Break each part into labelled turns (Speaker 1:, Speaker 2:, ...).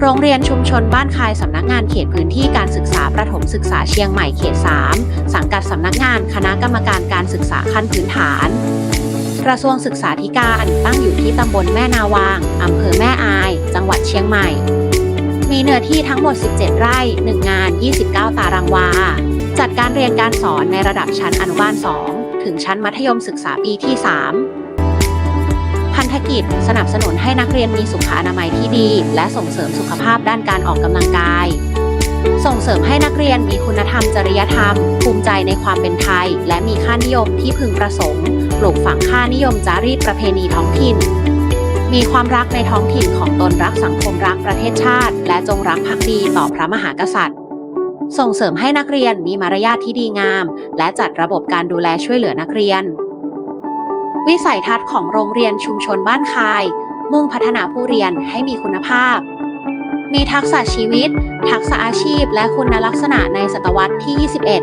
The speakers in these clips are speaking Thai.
Speaker 1: โรงเรียนชุมชนบ้านคายสำนักงานเขตพื้นที่การศึกษาประถมศึกษาเชียงใหม่เขต 3 สังกัดสำนักงานคณะกรรมการการศึกษาขั้นพื้นฐาน กระทรวงศึกษาธิการตั้งอยู่ที่ตำบลแม่นาวาง อำเภอแม่อาย จังหวัดเชียงใหม่ มีเนื้อที่ทั้งหมด 17 ไร่ 1 งาน 29 ตารางวา จัดการเรียนการสอนในระดับชั้นอนุบาล 2 ถึงชั้นมัธยมศึกษาปีที่ 3 นธกิจ สนับสนุนให้นักเรียนมีสุขอนามัยที่ดี และส่งเสริมสุขภาพด้านการออกกำลังกาย ส่งเสริมให้นักเรียนมีคุณธรรมจริยธรรม ภูมิใจในความเป็นไทย และมีค่านิยมที่พึงประสงค์ปลูกฝังค่านิยมจารีตประเพณีท้องถิ่น มีความรักในท้องถิ่นของตนรักสังคมรักประเทศชาติ และจงรักภักดีต่อพระมหากษัตริย์ส่งเสริมให้นักเรียนมีมารยาทที่ดีงาม และจัดระบบการดูแลช่วยเหลือนักเรียน วิสัยทัศน์ของโรงเรียนชุมชนบ้านคาย มุ่งพัฒนาผู้เรียนให้มีคุณภาพ มีทักษะชีวิต ทักษะอาชีพ และคุณลักษณะในศตวรรษที่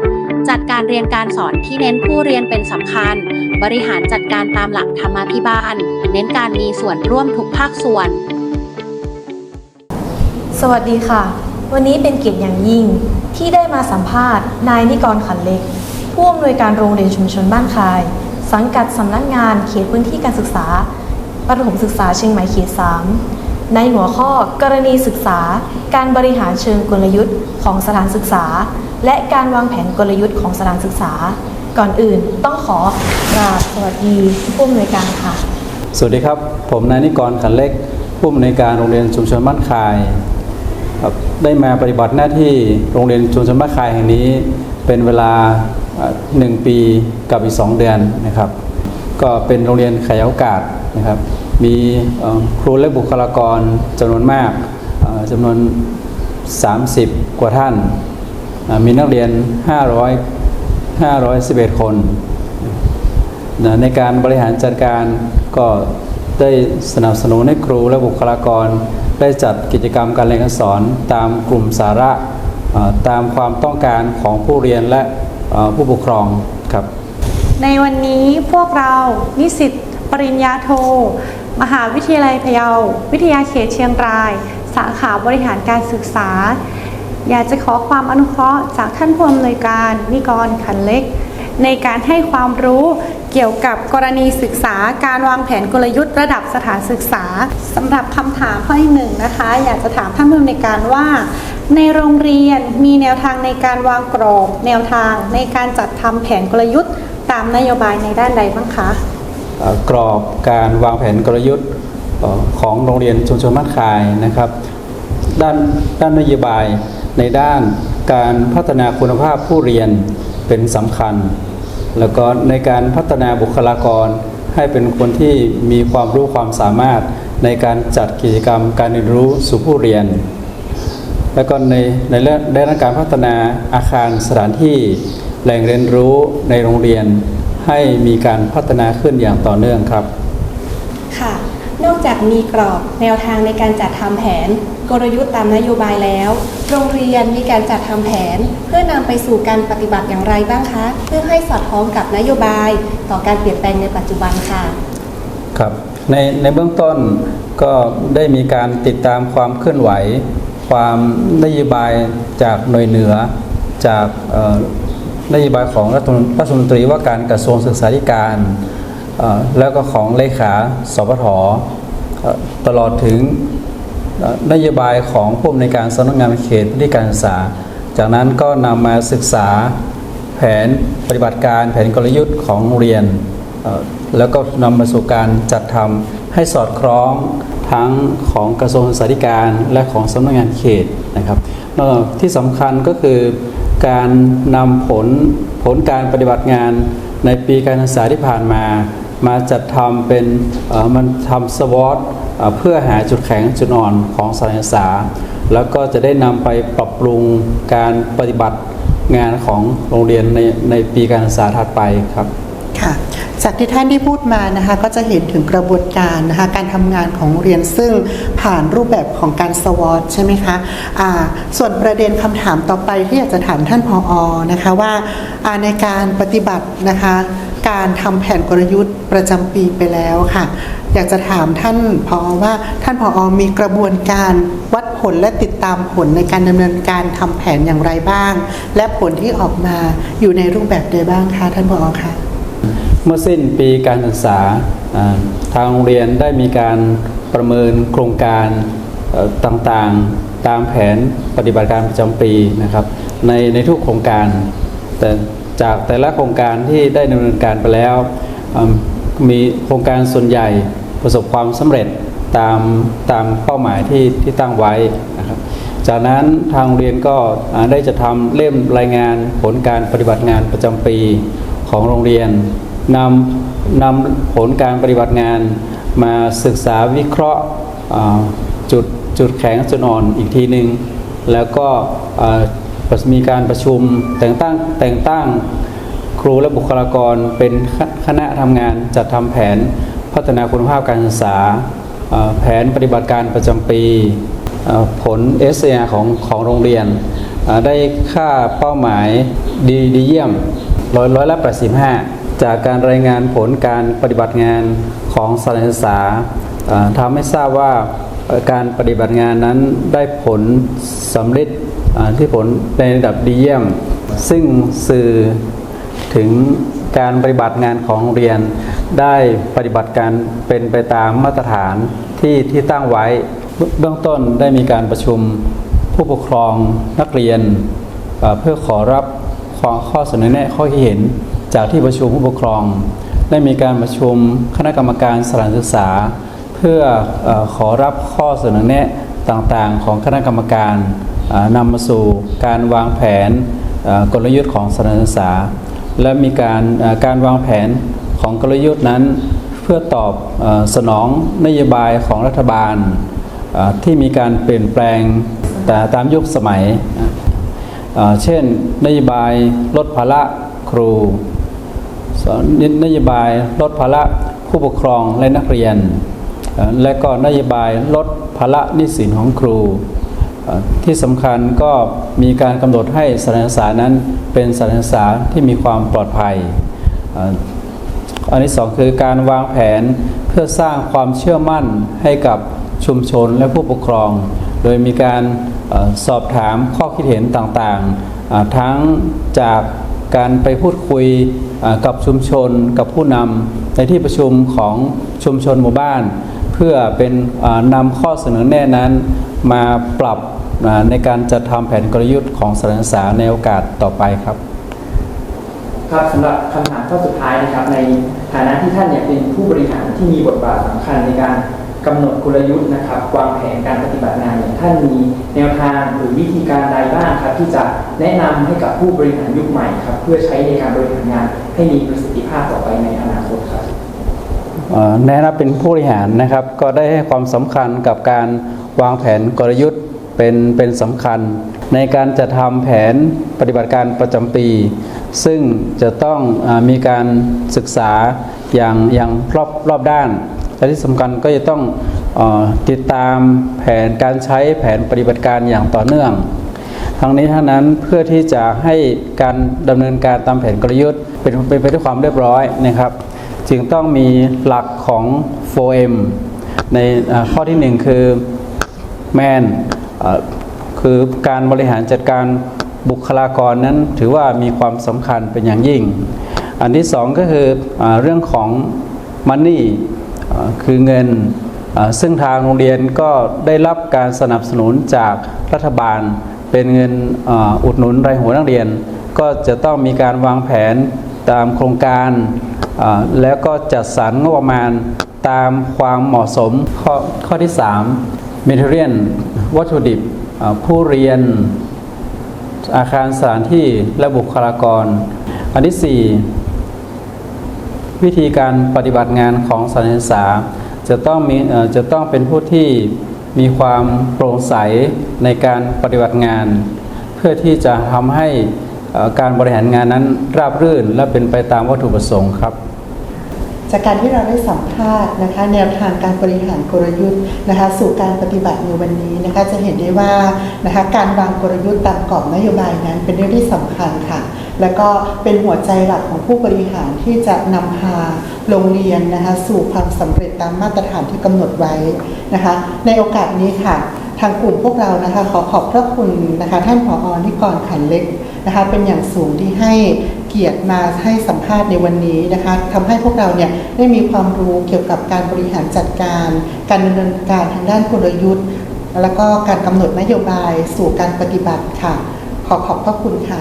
Speaker 1: 21 จัดการเรียนการสอนที่เน้นผู้เรียนเป็นสำคัญ บริหารจัดการตามหลักธรรมาภิบาล เน้นการมีส่วนร่วมทุกภาคส่วน
Speaker 2: สวัสดีค่ะ วันนี้เป็นเกียรติอย่างยิ่งที่ได้มาสัมภาษณ์ นายนิกรขันเล็ก ผู้อำนวยการโรงเรียนชุมชนบ้านคาย สังกัดสำนักงานเขตพื้นที่การศึกษาประถมศึกษาเชียงใหม่เขต3ในหัวข้อกรณีศึกษา การบริหารเชิงกลยุทธ์ของสถานศึกษา และการวางแผนกลยุทธ์ของสถานศึกษา ก่อนอื่นต้องขอกราบสวัสดีผู้อำนวยการค่ะ
Speaker 3: สวัสดีครับ ผมนายนิกรขันเล็ก ผู้อำนวยการโรงเรียนชุมชนบ้านคายได้มาปฏิบัติหน้าที่โรงเรียนชุมชนบ้านคายแห่งนี้ เป็นเวลา หนึ่งปีกับอีก 2 เดือนนะครับ ก็เป็นโรงเรียนขยายโอกาสนะครับ มีครูและบุคลากรจำนวนมากจำนวน 30 กว่าท่าน มีนักเรียน 500 511 คนนะในการบริหารจัดการก็ได้สนับสนุนให้ครูและบุคลากร ได้จัดกิจกรรมการเรียนการสอนตามกลุ่มสาระตามความต้องการของผู้เรียนและ ผู้ปกครองครับ
Speaker 4: ในวันนี้พวกเรานิสิตปริญญาโท มหาวิทยาลัยพะเยา วิทยาเขตเชียงราย สาขาบริหารการศึกษา อยากจะขอความอนุเคราะห์จากท่านผู้อำนวยการนิกรขันเล็ก ในการให้ความรู้เกี่ยวกับกรณีศึกษาการวางแผนกลยุทธ์ระดับสถานศึกษาสำหรับคำถามข้อที่หนึ่งนะคะ อยากจะถามท่านผู้อำนวยการว่า ในโรงเรียนมีแนวทางในการวางกรอบแนวทางในการจัดทำแผนกลยุทธ์ ตามนโยบายในด้านใดบ้างคะ
Speaker 3: กรอบการวางแผนกลยุทธ์ของโรงเรียนชุมชนบ้านคายนะครับ ด้านด้านนโยบายในด้านการพัฒนาคุณภาพผู้เรียน เป็นสำคัญ แล้วก็ในการพัฒนาบุคลากรให้เป็นคนที่มีความรู้ความสามารถในการจัดกิจกรรมการเรียนรู้สู่ผู้เรียน แล้วก็ในในเรื่องได้านการพัฒนาอาคารสถานที่แหล่งเรียนรู้ในโรงเรียน ให้มีการพัฒนาขึ้นอย่างต่อเนื่องครับ
Speaker 5: จากมีกรอบแนวทางในการจัดทำแผน กลยุทธ์ตามนโยบายแล้ว โรงเรียนมีการจัดทำแผน เพื่อนำไปสู่การปฏิบัติอย่างไรบ้างคะ เพื่อให้สอดคล้องกับนโยบาย ต่อการเปลี่ยนแปลงในปัจจุบันค่ะ
Speaker 3: ครับในในเบื้องต้นก็ได้มีการติดตามความเคลื่อนไหว ความนโยบายจากหน่วยเหนือ จากนโยบายของรัฐมนรัฐมนตรีว่าการกระทรวงศึกษาธิการ แล้วก็ของเลขาสปท ตลอดถึงนโยบายของผู้อำนวยการสำนักงานเขตพื้นที่การศึกษา จากนั้นก็นำมาศึกษาแผนปฏิบัติการแผนกลยุทธ์ของเรียน แล้วก็นำมาสู่การจัดทำให้สอดคล้องทั้งของกระทรวงศึกษาธิการและของสำนักงานเขตนะครับแล้วก็ที่สำคัญก็คือการนำผลผลการปฏิบัติงานในปีการศึกษาที่ผ่านมา มาจัดทำเป็นมันทำสวอตเพื่อหาจุดแข็งจุดอ่อนของสถานศึกษา แล้วก็จะได้นำไปปรับปรุงการปฏิบัติงานของโรงเรียนในในปีการศึกษาถัดไปครับ
Speaker 6: ค่ะจากที่ท่านได้พูดมานะคะก็จะเห็นถึงกระบวนการนะคะการทำงานของเรียนซึ่งผ่านรูปแบบของการสวอตใช่ไหมคะอ่าส่วนประเด็นคำถามต่อไปที่อยากจะถามท่านผออนะคะว่าในการปฏิบัตินะคะ การทำแผนกลยุทธ์ประจำปีไปแล้วค่ะ อยากจะถามท่านผอว่าท่านผอมีกระบวนการวัดผลและติดตามผลในการดำเนินการทำแผนอย่างไรบ้าง และผลที่ออกมาอยู่ในรูปแบบใดบ้างคะท่านผอคะ
Speaker 3: เมื่อสิ้นปีการศึกษาทางโรงเรียนได้มีการประเมินโครงการต่างๆตามแผนปฏิบัติการประจำปีนะครับในในทุกโครงการแต่ จากแต่ละโครงการที่ได้ดำเนินการไปแล้วมีโครงการส่วนใหญ่ประสบความสำเร็จตามตามเป้าหมายที่ที่ตั้งไว้นะครับจากนั้นทางโรงเรียนก็ได้จะทำเล่มรายงานผลการปฏิบัติงานประจำปีของโรงเรียนนำนำผลการปฏิบัติงานมาศึกษาวิเคราะห์จุดจุดแข็งจุดอ่อนอีกทีหนึ่งแล้วก็ มีการประชุมแต่งตั้งแต่งตั้งครูและบุคลากรเป็นคณะทำงานจัดทำแผนพัฒนาคุณภาพการศึกษา แผนปฏิบัติการประจำปีผล s อ r ของของโรงเรียน ได้ค่าเป้าหมายดีดีเยี่ยมร้อยร้อยละ85 จากการรายงานผลการปฏิบัติงานของสถานศึกษาเอ่อทำให้ทราบว่าการปฏิบัติงานนั้นได้ผลสำเร็จ ที่ผลในระดับดีเยี่ยม ซึ่งสื่อถึงการปฏิบัติงานของเรียน ได้ปฏิบัติการเป็นไปตามมาตรฐานที่ที่ตั้งไว้ เบื้องต้นได้มีการประชุมผู้ปกครองนักเรียน เพื่อขอรับข้อข้อเสนอแนะข้อเห็น จากที่ประชุมผู้ปกครอง ได้มีการประชุมคณะกรรมการสถานศึกษา เพื่อขอรับข้อเสนอแนะต่างๆ ของคณะกรรมการ นำมาสู่การวางแผนกลยุทธ์ของสถานศึกษา และมีการการวางแผนของกลยุทธ์นั้นเพื่อตอบอสนองนโยบายของรัฐบาลที่มีการเปลี่ยนแปลงแต่ตามยุคสมัย เช่นนโยบายลดภาระครูนนโยบายลดภาระผู้ปกครองและนักเรียน และก็นโยบายลดภาระนิสินของครู ที่สำคัญก็มีการกำหนดให้สถานศึกษานั้นเป็นสถานศึกษาที่มีความปลอดภัย อันที่สองคือการวางแผนเพื่อสร้างความเชื่อมั่นให้กับชุมชนและผู้ปกครอง โดยมีการอสอบถามข้อคิดเห็นต่างๆ ทั้งจากการไปพูดคุยกับชุมชนกับผู้นำในที่ประชุมของชุมชนหมู่บ้าน เพื่อเป็นอ่านำข้อเสนอแนะนั้นมาปรับ ในการจัดทำแผนกลยุทธ์ของสถานศึกษาในโอกาสต่อไปครับ
Speaker 7: ครับสำหรับคำถามข้อสุดท้ายนะครับ ในฐานะที่ท่านเนี่ยเป็นผู้บริหารที่มีบทบาทสำคัญในการกำหนดกลยุทธ์นะครับวางแผนการปฏิบัติงานเนี่ยท่านมีแนวทางหรือวิธีการใดบ้างครับ ที่จะแนะนำให้กับผู้บริหารยุคใหม่ครับ เพื่อใช้ในการบริหารงาน ให้มีประสิทธิภาพต่อไปในอนาคตครับ
Speaker 3: เอ่อในฐานะเป็นผู้บริหารนะครับ ก็ได้ให้ความสำคัญกับการวางแผนกลยุทธ์ เป็นเป็นสำคัญ ในการจะทำแผนปฏิบัติการประจำปี ซึ่งจะต้องอมีการศึกษาอย่างอย่างรอบรอบด้านและที่สำคัญก็จะต้องอติดตามแผนการใช้แผนปฏิบัติการอย่างต่อเนื่อง ทั้งนี้ทั้งนั้นเพื่อที่จะให้การดำเนินการตามแผนกลยุทธ์ เป็นเป็นไปด้วยความเรียบร้อยนะครับ จึงต้องมีหลักของ 4M ในข้อที่หนึ่งคือ Man คือการบริหารจัดการบุคลากรนั้นถือว่ามีความสำคัญเป็นอย่างยิ่ง อันที่สองก็คืออเรื่องของ Money อ่คือเงินซึ่งทางโรงเรียนก็ได้รับการสนับสนุนจากรัฐบาล เป็นเงินอุดหนุนรายหัวนักเรียน ก็จะต้องมีการวางแผนตามโครงการแล้วก็จัดสรรงบประมาณตามความเหมาะสมข้อข้อที่ 3 Material วัตถุดิบผู้เรียนอาคารสถานที่และบุคลากร อันที่ 4 วิธีการปฏิบัติงานของสถานศึกษาจะต้องมีจะต้องเป็นผู้ที่มีความโปร่งใสในการปฏิบัติงาน เพื่อที่จะทำให้การบริหารงานนั้นราบรื่นและเป็นไปตามวัตถุประสงค์ครับ
Speaker 6: จากการที่เราได้สัมภาษณ์นะคะ แนวทางการบริหารกลยุทธ์นะคะ สู่การปฏิบัติในวันนี้นะคะ จะเห็นได้ว่านะคะการวางกลยุทธ์ตามกรอบนโยบายนั้น เป็นเรื่องที่สำคัญค่ะ แล้วก็เป็นหัวใจหลักของผู้บริหารที่จะนำพาโรงเรียนนะคะ สู่ความสำเร็จตามมาตรฐานที่กำหนดไว้นะคะ ในโอกาสนี้ค่ะทางกลุ่มพวกเรานะคะขอขอบพระคุณนะคะท่านผอนิกรขันเล็กนะคะเป็นอย่างสูงที่ให้ เกียรติมาให้สัมภาษณ์ในวันนี้นะคะทำให้พวกเราเนี่ยได้มีความรู้เกี่ยวกับการบริหารจัดการ การดำเนินการทางด้านกลยุทธ์ แล้วก็การกำหนดนโยบายสู่การปฏิบัติค่ะ ขอขอบพระคุณค่ะ